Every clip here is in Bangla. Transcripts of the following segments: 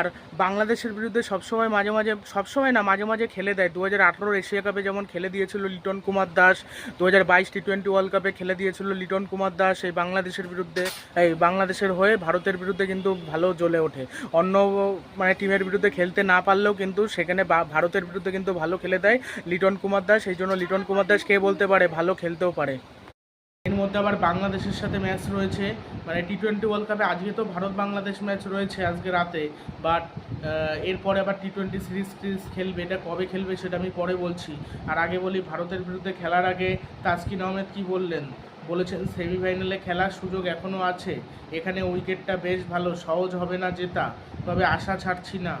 আর বাংলাদেশের বিরুদ্ধে সবসময় মাঝে মাঝে, সবসময় না, মাঝে মাঝে খেলে দেয়। দু হাজার এশিয়া কাপে যেমন খেলে দিয়েছিল লিটন কুমার দাস দু হাজার বাইশ টি টোয়েন্টি ওয়ার্ল্ড কাপে খেলে দিয়েছিল লিটন কুমার দাস। এই বাংলাদেশের বিরুদ্ধে, এই বাংলাদেশের হয়ে ভারতের বিরুদ্ধে কিন্তু ভালো জ্বলে ওঠে। অন্য মানে টিমের বিরুদ্ধে খেলতে না পারলেও কিন্তু সেখানে ভারতের বিরুদ্ধে কিন্তু ভালো খেলে দেয় লিটন কুমার দাস। এই জন্য লিটন কুমার দাস কে বলতে পারে, ভালো খেলতেও পারে। মধ্যে আবার বাংলাদেশের সাথে ম্যাচ রয়েছে। মানে টি টোয়েন্টি ওয়ার্ল্ড কাপে আজকে তো ভারত বাংলাদেশ ম্যাচ রয়েছে আজকে রাতে। বাট এরপরে আবার টি টোয়েন্টি সিরিজ টিরিজ খেলবে, এটা কবে খেলবে সেটা আমি পরে বলছি। আর আগে বলি, ভারতের বিরুদ্ধে খেলার আগে তাসকিন আহমেদ কি বললেন? বলেছেন সেমিফাইনালে খেলার সুযোগ এখনও আছে। এখানে উইকেটটা বেশ ভালো, সহজ হবে না জেতা। তবে আশা ছাড়ছি না,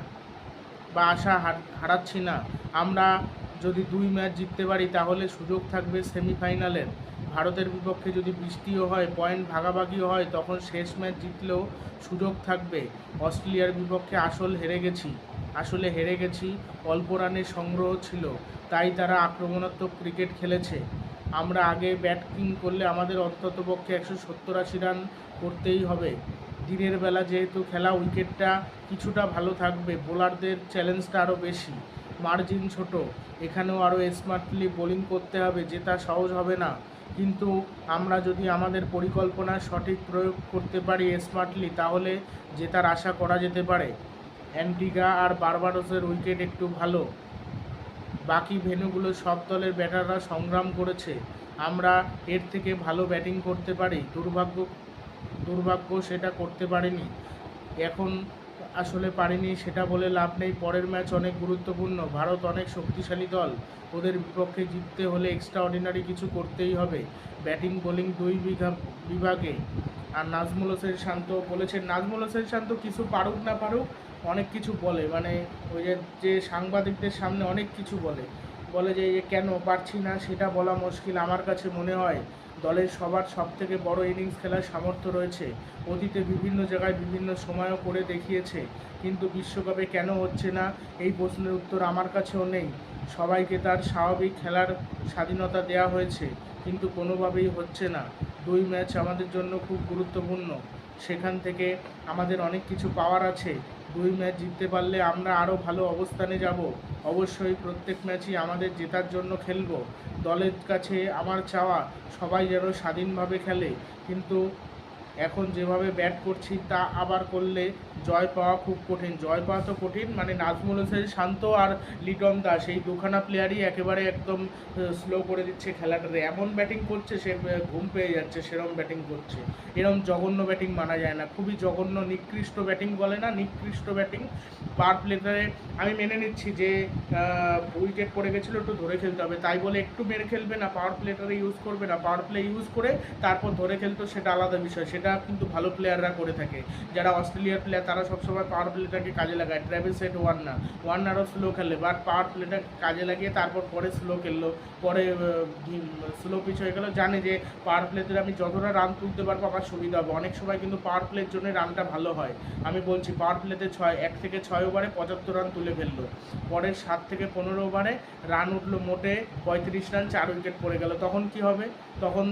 বা আশা হারাচ্ছি না। আমরা যদি দুই ম্যাচ জিততে পারি, তাহলে সুযোগ থাকবে সেমিফাইনালের ভারতের বিপক্ষে যদি বৃষ্টিও হয়, পয়েন্ট ভাগাভাগিও হয়, তখন শেষ ম্যাচ জিতলেও সুযোগ থাকবে। অস্ট্রেলিয়ার বিপক্ষে আসল হেরে গেছি। আসলে হেরে গেছি, অল্প রানের সংগ্রহ ছিল, তাই তারা আক্রমণাত্মক ক্রিকেট খেলেছে। আমরা আগে ব্যাটিং করলে আমাদের অন্তত পক্ষে একশো সত্তর আশি রান করতেই হবে। দিনের বেলা যেহেতু খেলা, উইকেটটা কিছুটা ভালো থাকবে, বোলারদের চ্যালেঞ্জটা আরও বেশি। মার্জিন ছোট, এখানেও আরও স্মার্টলি বোলিং করতে হবে যেটা সহজ হবে না। কিন্তু আমরা যদি আমাদের পরিকল্পনা সঠিক প্রয়োগ করতে পারি স্মার্টলি তাহলে জেতার আশা করা যেতে পারে। অ্যান্টিগা আর বারবাডোসের উইকেট একটু ভালো। বাকি ভেন্যুগুলো সব দলের ব্যাটাররা সংগ্রাম করেছে। আমরা এর থেকে ভালো ব্যাটিং করতে পারি, দুর্ভাগ্য দুর্ভাগ্য সেটা করতে পারিনি। এখন আসলে পারেনি সেটা বলে লাভ নেই। পরের ম্যাচ অনেক গুরুত্বপূর্ণ। ভারত অনেক শক্তিশালী দল। ওদের বিপক্ষে জিততে হলে এক্সট্রা অর্ডিনারি কিছু করতেই হবে। ব্যাটিং, বোলিং দুই বিঘা বিভাগে। আর নাজমুল হোসেন শান্ত বলেছেন, নাজমুল হোসেন শান্ত কিছু পারুক না পারুক, অনেক কিছু বলে। মানে ওই যে যে সাংবাদিকদের সামনে অনেক কিছু বলে। বলে যে কেন পারছি না? সেটা বলা মুশকিল। আমার কাছে মনে হয়, দলের সবার সব থেকে বড় ইনিংস খেলার সামর্থ্য রয়েছে। অতীতে বিভিন্ন জায়গায় বিভিন্ন সময়ও করে দেখিয়েছে, কিন্তু বিশ্বকাপে কেন হচ্ছে না? এই প্রশ্নের উত্তর আমার কাছেও নেই। সবাইকে তার স্বাভাবিক খেলার স্বাধীনতা দেওয়া হয়েছে, কিন্তু কোনোভাবেই হচ্ছে না। দুই ম্যাচ আমাদের জন্য খুব গুরুত্বপূর্ণ। সেখান থেকে আমাদের অনেক কিছু পাওয়ার আছে। দুই ম্যাচ জিততে পারলে আমরা আরও ভালো অবস্থানে যাব। অবশ্যই প্রত্যেক ম্যাচই আমাদের জেতার জন্য খেলব। দলের কাছে আমার চাওয়া, সবাই যেন স্বাধীনভাবে খেলে। কিন্তু এখন যেভাবে ব্যাট করছি, তা আবার করলে জয় পাওয়া খুব কঠিন। জয় পাওয়া তো কঠিন মানে নাজমুল হোসেন শান্ত আর লিটন দাস, এই দুখানা প্লেয়ারই একেবারে একদম স্লো করে দিচ্ছে খেলাটাতে এমন ব্যাটিং করছে, সে ঘুম পেয়ে যাচ্ছে সেরকম ব্যাটিং করছে। এরকম জঘন্য ব্যাটিং মানা যায় না। খুবই জঘন্য, নিকৃষ্ট ব্যাটিং বলে না, নিকৃষ্ট ব্যাটিং পার প্লেটারে আমি মেনে নিচ্ছি যে উইকেট পড়ে গেছিল, একটু ধরে খেলতে হবে। তাই বলে একটু মেরে খেলবে না পাওয়ার প্লেটারে ইউজ করবে না। পাওয়ার প্লে ইউজ করে তারপর ধরে খেলতো, সেটা আলাদা বিষয়। সেটা কিন্তু ভালো প্লেয়াররা করে থাকে। যারা অস্ট্রেলিয়ার প্লেয়ার তারা সবসময় পাওয়ার প্লেটাকে কাজে লাগায়। ট্রাভেল সেট ওয়ার্নার ওয়ার্নারও স্লো খেলে বাট পাওয়ার প্লেটা কাজে লাগিয়ে তারপর পরে স্লো খেললো। পরে স্লো পিচ হয়ে গেলো। জানে যে পাওয়ার প্লেতে আমি যতটা রান তুলতে পারব আমার সুবিধা হবে। অনেক সময় কিন্তু পাওয়ার প্লের জন্য রানটা ভালো হয়। আমি বলছি পাওয়ার প্লেতে ছয়, এক থেকে ছয় ওভারে পঁচাত্তর রান তুলে ফেলল। পরের সাত থেকে পনেরো ওভারে রান উঠল মোটে পঁয়ত্রিশ রান চার উইকেট পড়ে গেল। তখন কি হবে? তখন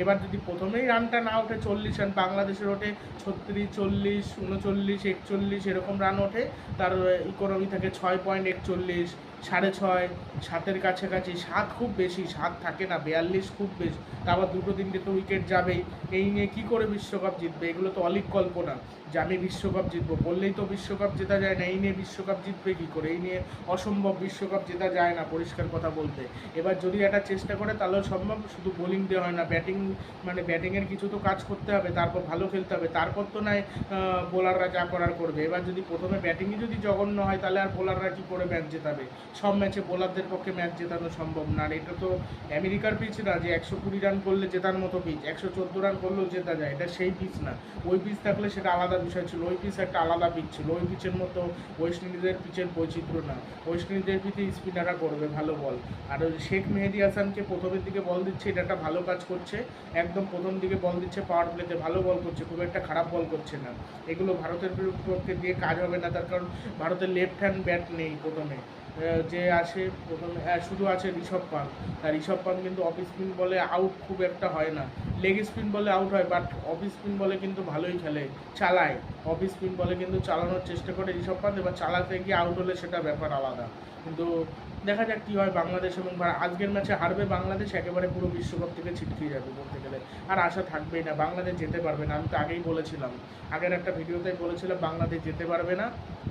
এবার যদি প্রথমেই রানটা না উঠে চল্লিশ রান বাংলাদেশের ওঠে ছত্রিশ, চল্লিশ, উনচল্লিশ, একচল্লিশ, এরকম রান ওঠে। তার ইকোনমি থাকে ছয় পয়েন্ট একচল্লিশ, সাড়ে ছয়, সাতের কাছাকাছি। সাত খুব বেশি, সাত থাকে না, বিয়াল্লিশ খুব বেশি। তারপর দুটো তিনটে তো উইকেট যাবেই। এই নিয়ে কী করে বিশ্বকাপ জিতবে? এগুলো তো অলিক কল্পনা। যে আমি বিশ্বকাপ জিতবো, বললেই তো বিশ্বকাপ জেতা যায় না, এই নিয়ে বিশ্বকাপ জিতবে কী করে? এই নিয়ে অসম্ভব বিশ্বকাপ জেতা যায় না, পরিষ্কার কথা বলতে। এবার যদি একটা চেষ্টা করে, তাহলেও সম্ভব, শুধু বোলিং দেওয়া হয় না ব্যাটিং মানে ব্যাটিংয়ের কিছু তো কাজ করতে হবে, তারপর ভালো খেলতে হবে, তারপর তো নয় বোলাররা যা করার করবে। এবার যদি প্রথমে ব্যাটিংই যদি জঘন্য হয়, তাহলে আর বোলাররা কী করে ম্যাচ জেতাবে? সব ম্যাচে বোলারদের পক্ষে ম্যাচ জেতানো সম্ভব না, আর এটা তো আমেরিকার পিচ না, যে একশো কুড়ি রান করলে জেতার মতো পিচ একশো চোদ্দ রান করলেও জেতা যায়, এটা সেই পিচ না। ওই পিচ থাকলে সেটা আলাদা বিষয় ছিল, ওই পিচ একটা আলাদা পিচ ছিল। ওই পিচের মতো ওয়েস্ট ইন্ডিজের পিচের বৈচিত্র্য না। ওয়েস্ট ইন্ডিজের পিচে স্পিনাররা করবে, ভালো বল। আর শেখ মেহেদি হাসানকে প্রথমের দিকে বল দিচ্ছে, এটা একটা ভালো কাজ করছে। একদম প্রথম দিকে বল দিচ্ছে পাওয়ার প্লেতে ভালো বল করছে, খুব একটা খারাপ বল করছে না। এগুলো ভারতের বিপক্ষে দিয়ে কাজ হবে না, তার কারণ ভারতের লেফট হ্যান্ড ব্যাট নেই প্রথমে। যে আসে প্রথমে হ্যাঁ, শুধু আছে ঋষভ পান্ত আর ঋষভ পান্ত কিন্তু অফ স্পিন বলে আউট খুব একটা হয় না। লেগ স্পিন বলে আউট হয় বাট অফ স্পিন বলে কিন্তু ভালোই খেলে চালায়। অফ স্পিন বলে কিন্তু চালানোর চেষ্টা করে ঋষভ পান্ত এবার চালাতে গিয়ে আউট হলে সেটা ব্যাপার আলাদা। কিন্তু দেখা যাক কী হয় বাংলাদেশ এবং। আজকের ম্যাচে হারবে বাংলাদেশ একেবারে পুরো বিশ্বকাপ থেকে ছিটকে যাবে বলতে গেলে। আর আশা থাকবেই না বাংলাদেশ যেতে পারবে না। আমি তো আগেই বলেছিলাম। আগের একটা ভিডিওতে বলেছিলাম বাংলাদেশ যেতে পারবে না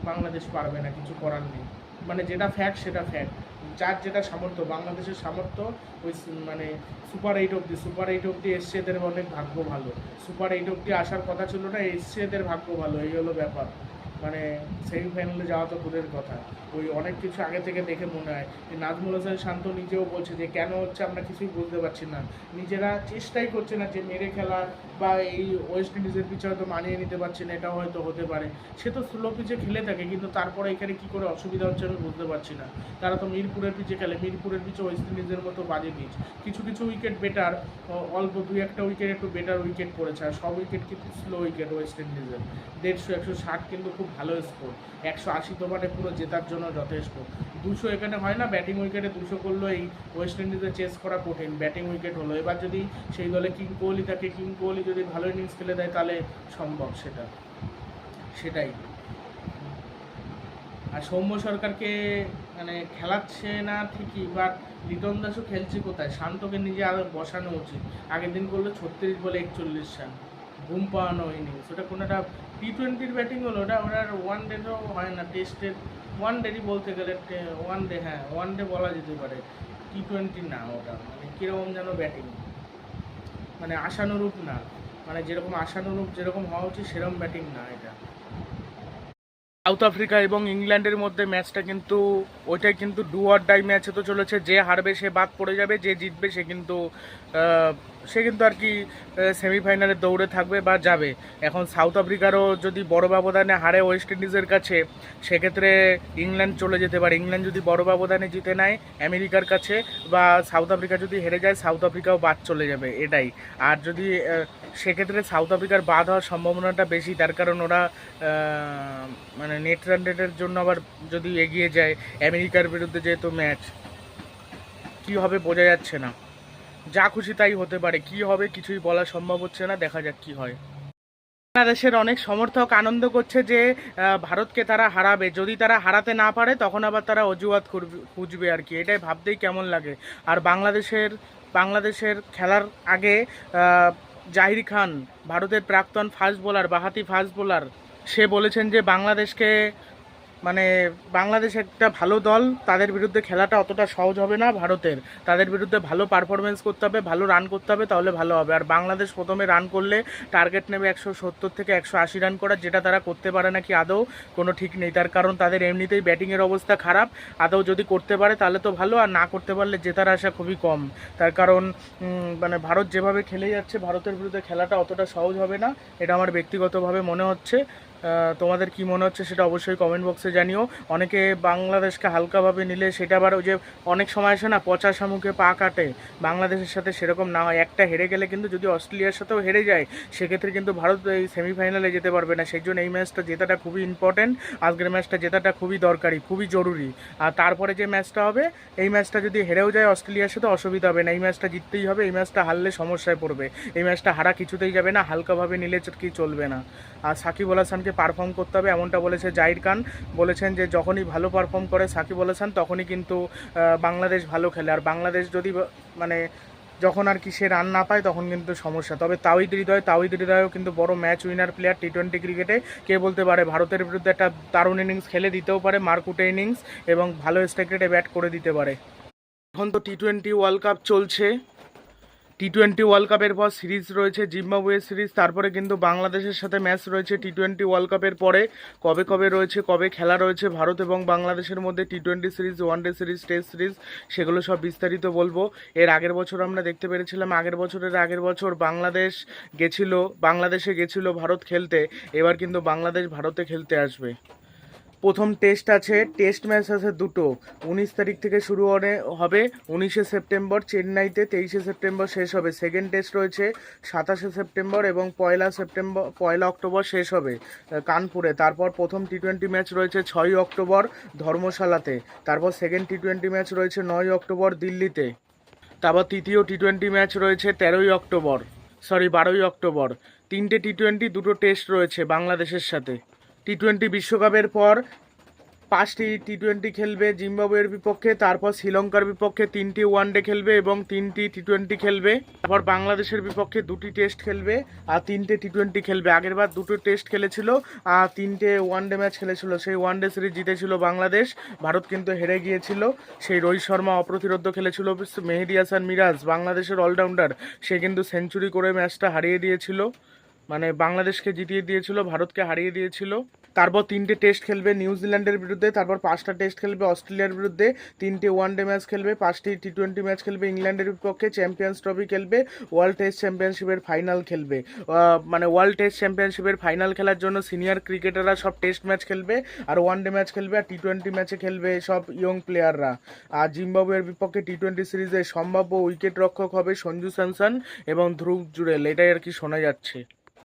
বাংলাদেশ পারবে না কিছু করার নেই। মানে যেটা ফ্যাক্ট সেটা ফ্যাক্ট যার যেটা সামর্থ্য, বাংলাদেশের সামর্থ্য, ওই মানে সুপার এইট অব্দি সুপার এইট অব্দি এসছে এদের অনেক ভাগ্য ভালো। সুপার এইট অব্দি আসার কথা ছিল না, এসছে এদের ভাগ্য ভালো, এই হলো ব্যাপার। সেমিফাইনালে যাওয়া তো দূরের কথা। ওই অনেক কিছু আগে থেকে দেখে মনে হয়। যে নাজমুল হোসেন শান্ত নিজেও বলছে যে, কেন হচ্ছে আমরা কিছুই বুঝতে পারছি না। নিজেরা চেষ্টাই করছে না যে, মেরে খেলা বা এই ওয়েস্ট ইন্ডিজের পিছে হয়তো মানিয়ে নিতে পারছে না, এটাও হয়তো হতে পারে। সে তো স্লো পিচে খেলে থাকে, কিন্তু তারপরে এখানে কি করে অসুবিধা হচ্ছে আমি বুঝতে পারছি না। তারা তো মিরপুরের পিচে খেলে। মিরপুরের পিচে ওয়েস্ট ইন্ডিজের মতো বাজে পিচ কিছু কিছু উইকেট বেটার অল্প দুই একটা উইকেট একটু বেটার উইকেট পড়েছে। আর সব উইকেট কিন্তু স্লো উইকেট ওয়েস্ট ইন্ডিজের দেড়শো, একশো ষাট কিন্তু খুব ভালো স্কোর একশো আশি মানে পুরো জেতার জন্য যথেষ্ট। দুশো এখানে হয় না ব্যাটিং উইকেটে দুশো করল এই ওয়েস্ট ইন্ডিজে চেস করা কঠিন। ব্যাটিং উইকেট হলো। এবার যদি সেই দলে কিং কোহলি থাকে কিং কোহলি যদি ভালো ইনিংস খেলে দেয়, তাহলে সম্ভব সেটা। সেটাই। আর সৌম্য সরকারকে মানে খেলাচ্ছে না ঠিকই বাট লিটন দাসও খেলছে কোথায়? শান্তকে নিজে আরও বসানো উচিত। আগের দিন করল ছত্রিশ বলে একচল্লিশ রান। ঘুম পাওয়ানো ইনিংস ওটা কোনো একটা টি টোয়েন্টির ব্যাটিং হলো, ওটা ওটার ওয়ান ডে তো হয় না টেস্টের ওয়ান ডেরই বলতে গেলে ওয়ান ডে হ্যাঁ ওয়ান ডে বলা যেতে পারে। টি টোয়েন্টি না ওটা মানে কীরকম যেন ব্যাটিং মানে আশানুরূপ না মানে যেরকম আশানুরূপ যেরকম হওয়া উচিত, সেরকম ব্যাটিং না এটা। সাউথ আফ্রিকা এবং ইংল্যান্ডের মধ্যে ম্যাচটা কিন্তু, ওইটাই কিন্তু ডু আর ডাই ম্যাচ হতে চলেছে। যে হারবে সে বাদ পড়ে যাবে, যে জিতবে সে কিন্তু সে কিন্তু আর কি সেমিফাইনালে দৌড়ে থাকবে বা যাবে। এখন সাউথ আফ্রিকারও যদি বড় ব্যবধানে হারে ওয়েস্ট ইন্ডিজের কাছে, সেক্ষেত্রে ইংল্যান্ড চলে যেতে পারে। ইংল্যান্ড যদি বড় ব্যবধানে জিতে নেয় আমেরিকার কাছে, বা সাউথ আফ্রিকা যদি হেরে যায়, সাউথ আফ্রিকাও বাদ চলে যাবে, এটাই। আর যদি সেক্ষেত্রে সাউথ আফ্রিকার বাদ হওয়ার সম্ভাবনাটা বেশি। তার কারণ ওরা মানে নেট রান জন্য আবার যদি এগিয়ে যায় আমেরিকার বিরুদ্ধে যেহেতু ম্যাচ কি হবে বোঝা যাচ্ছে না। যা খুশি তাই হতে পারে। কি হবে কিছুই বলা সম্ভব হচ্ছে না। দেখা যাক কি হয়। বাংলাদেশের অনেক সমর্থক আনন্দ করছে যে ভারতকে তারা হারাবে। যদি তারা হারাতে না পারে, তখন আবার তারা অজুহাত খুঁজবে আর কি। এটাই ভাবতেই কেমন লাগে। আর বাংলাদেশের বাংলাদেশের খেলার আগে জাহির খান ভারতের প্রাক্তন ফাস্ট বোলার বাহাতি ফাস্ট বোলার সে বলেছেন যে বাংলাদেশকে মানে বাংলাদেশ একটা ভালো দল, তাদের বিরুদ্ধে খেলাটা অতটা সহজ হবে না ভারতের। তাদের বিরুদ্ধে ভালো পারফরমেন্স করতে হবে, ভালো রান করতে হবে, তাহলে ভালো হবে। আর বাংলাদেশ প্রথমে রান করলে টার্গেট নেবে একশো সত্তর থেকে একশো আশি রান করার, যেটা তারা করতে পারে নাকি আদৌ, কোনো ঠিক নেই। তার কারণ তাদের এমনিতেই ব্যাটিংয়ের অবস্থা খারাপ। আদৌ যদি করতে পারে তাহলে তো ভালো, আর না করতে পারলে জেতার আশা খুবই কম। তার কারণ মানে ভারত যেভাবে খেলে যাচ্ছে, ভারতের বিরুদ্ধে খেলাটা অতটা সহজ হবে না, এটা আমার ব্যক্তিগতভাবে মনে হচ্ছে। তোমাদের কি মনে হচ্ছে সেটা অবশ্যই কমেন্ট বক্সে জানিও। অনেকে বাংলাদেশকে হালকাভাবে নিলে সেটা আবার ওই যে অনেক সময় আসে না, পচা শামুকে পা কাটে। বাংলাদেশের সাথে সেরকম না হয়। একটা হেরে গেলে কিন্তু যদি অস্ট্রেলিয়ার সাথেও হেরে যায়, সেক্ষেত্রে কিন্তু ভারত এই সেমিফাইনালে যেতে পারবে না। সেই জন্য এই ম্যাচটা জেতাটা খুবই ইম্পর্টেন্ট আজকের ম্যাচটা জেতাটা খুবই দরকারি, খুবই জরুরি। আর তারপরে যে ম্যাচটা হবে, এই ম্যাচটা যদি হেরেও যায় অস্ট্রেলিয়ার সাথে, অসুবিধা হবে না। এই ম্যাচটা জিততেই হবে, এই ম্যাচটা হারলে সমস্যায় পড়বে। এই ম্যাচটা হারা কিছুতেই যাবে না, হালকাভাবে নিলে কি চলবে না। আর সাকিব আল হাসানকে পারফর্ম করতে হবে, এমনটা বলেছে জাহির খান। বলেছেন যে, যখনই ভালো পারফর্ম করে সাকিব হাসান, তখনই কিন্তু বাংলাদেশ ভালো খেলে। আর বাংলাদেশ যদি মানে যখন আর কি সে রান না পায়, তখন কিন্তু সমস্যা। তবে তাওহিদ হৃদয়, তাওহিদ হৃদয়ও কিন্তু বড় match winner player T twenty ক্রিকেটে কে বলতে পারে, ভারতের বিরুদ্ধে একটা দারুণ ইনিংস খেলে দিতেও পারে মারকুটে ইনিংস এবং ভালো স্ট্রাইক রেটে ব্যাট করে দিতে পারে। এখন তো টি টোয়েন্টি ওয়ার্ল্ড কাপ চলছে। টি টোয়েন্টি ওয়ার্ল্ড কাপের পর সিরিজ রয়েছে জিম্বাবুয়ে সিরিজ, তারপরে কিন্তু বাংলাদেশের সাথে ম্যাচ রয়েছে টি টোয়েন্টি ওয়ার্ল্ড কাপের পরে। কবে কবে রয়েছে, কবে খেলা রয়েছে ভারত এবং বাংলাদেশের মধ্যে T twenty series one day series test series, সেগুলো সব বিস্তারিত বলব। এর আগের বছর আমরা দেখতে পেরেছিলাম, আগের বছরের আগের বছর বাংলাদেশ গেছিল, বাংলাদেশে গেছিল ভারত খেলতে, এবার কিন্তু বাংলাদেশ ভারতে খেলতে আসবে। প্রথম টেস্ট আছে টেস্ট ম্যাচ আছে দুটো। উনিশ তারিখ থেকে শুরু হবে উনিশে সেপ্টেম্বর, চেন্নাইতে তেইশে সেপ্টেম্বর শেষ হবে। সেকেন্ড টেস্ট রয়েছে সাতাশে সেপ্টেম্বর এবং পয়লা সেপ্টেম্বর, পয়লা অক্টোবর শেষ হবে কানপুরে। তারপর প্রথম টি টোয়েন্টি ম্যাচ রয়েছে ছয়ই অক্টোবর ধর্মশালাতে। তারপর সেকেন্ড টি টোয়েন্টি ম্যাচ রয়েছে নয় অক্টোবর দিল্লিতে। তারপর তৃতীয় টি টোয়েন্টি ম্যাচ রয়েছে তেরোই অক্টোবর সরি বারোই অক্টোবর। তিনটে টি টোয়েন্টি দুটো টেস্ট রয়েছে বাংলাদেশের সাথে। টি টোয়েন্টি বিশ্বকাপের পর পাঁচটি টি টোয়েন্টি খেলবে জিম্বাবুয়ের বিপক্ষে, তারপর শ্রীলঙ্কার বিপক্ষে তিনটি ওয়ানডে খেলবে এবং তিনটি টি টোয়েন্টি খেলবে। তারপর বাংলাদেশের বিপক্ষে দুটি টেস্ট খেলবে আর তিনটে টি টোয়েন্টি খেলবে। আগেরবার দুটো টেস্ট খেলেছিল আর তিনটে ওয়ানডে ম্যাচ খেলেছিল। সেই ওয়ানডে সিরিজ জিতেছিল বাংলাদেশ। ভারত কিন্তু হেরে গিয়েছিল। সেই রোহিত শর্মা অপ্রতিরোধ খেলেছিল মেহেদি হাসান মিরাজ, বাংলাদেশের অলরাউন্ডার। সে কিন্তু সেঞ্চুরি করে ম্যাচটা হারিয়ে দিয়েছিল। মানে বাংলাদেশকে জিতিয়ে দিয়েছিল, ভারতকে হারিয়ে দিয়েছিল। তারপর তিনটে টেস্ট খেলবে নিউজিল্যান্ডের বিরুদ্ধে, তারপর পাঁচটা টেস্ট খেলবে অস্ট্রেলিয়ার বিরুদ্ধে, তিনটে ওয়ানডে ম্যাচ খেলবে, পাঁচটি টি টোয়েন্টি ম্যাচ খেলবে ইংল্যান্ডের বিপক্ষে চ্যাম্পিয়ন্স ট্রফি খেলবে ওয়ার্ল্ড টেস্ট চ্যাম্পিয়নশিপের ফাইনাল খেলবে। মানে ওয়ার্ল্ড টেস্ট চ্যাম্পিয়নশিপের ফাইনাল খেলার জন্য সিনিয়র ক্রিকেটাররা সব টেস্ট ম্যাচ খেলবে আর ওয়ানডে ম্যাচ খেলবে আর টি টোয়েন্টি ম্যাচে খেলবে সব ইয়ং প্লেয়াররা আর জিম্বাবুয়ের বিপক্ষে টি টোয়েন্টি সিরিজে সম্ভাব্য উইকেট রক্ষক হবে সঞ্জু স্যামসন এবং ধ্রুব জুরেল এটাই আর কি শোনা যাচ্ছে।